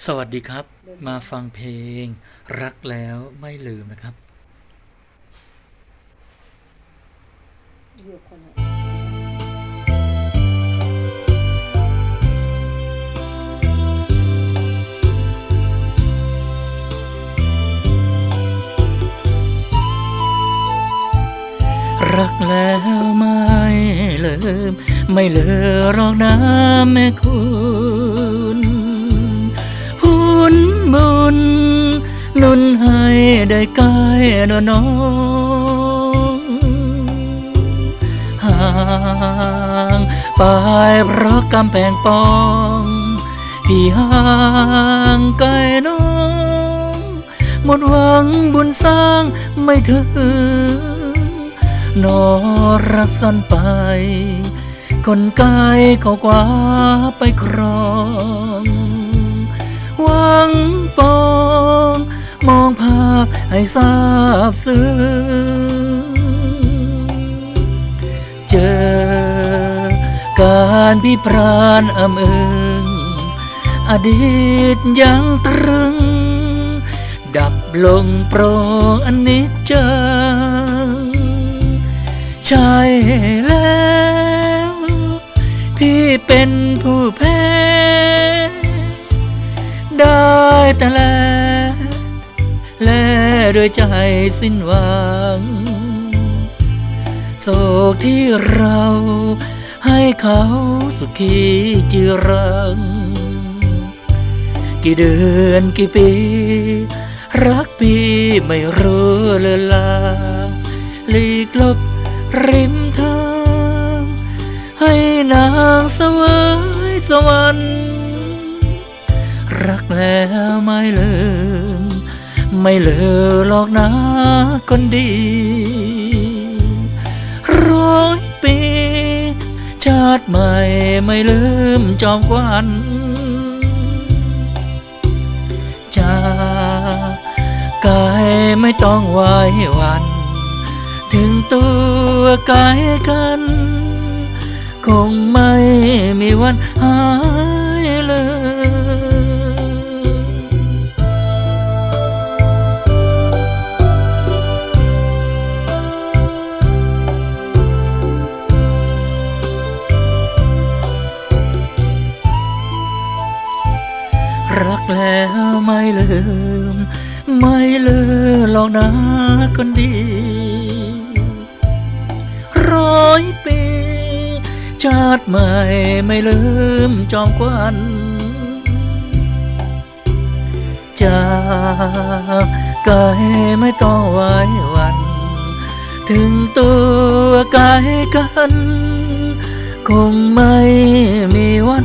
สวัสดีครับ มาฟังเพลง รักแล้วไม่ลืมนะครับ อยู่คนละรักแล้วไม่ลืม ไม่เลือหรอกนะแม่คุณ ญนุนให้ได้ใกล้นน้องห่างไปเพราะกำแพงปอง พี่ห่างไกลน้อง หมดหวังบุญสร้างไม่ถึงนอรักซ่อนไป คนกายเขากว่าไปครองหวัง ให้ทราบซึ้งเจอการพิพรานอำเอิงอดีตยังตรึง ดับลงโปรงอันนิจจังใช่แล้ว พี่เป็นผู้แพ้ ได้แต่แลแด้วยใจสิ้นหวัง โศกที่เราให้เขาสุขีจีรัง กี่เดือนกี่ปี รักพี่ไม่รู้เลือลาหลีกลบริมทาง ให้นางสวยสวรรค์รักแล้วไม่ลืม ไม่เลอหรอกนะคนดี ร้อยปี ชาติใหม่ไม่ลืมจอมควันจากกายไม่ต้องไหววัน ถึงตัวกายกัน คงไม่มีวันหาย รักแล้วไม่ลืม ไม่ลืมหรอกนะคนดี ร้อยปี ชาติใหม่ไม่ลืมจอมควันจากกายไม่ต้องไวหวัน ถึงตัวกายกัน คงไม่มีวัน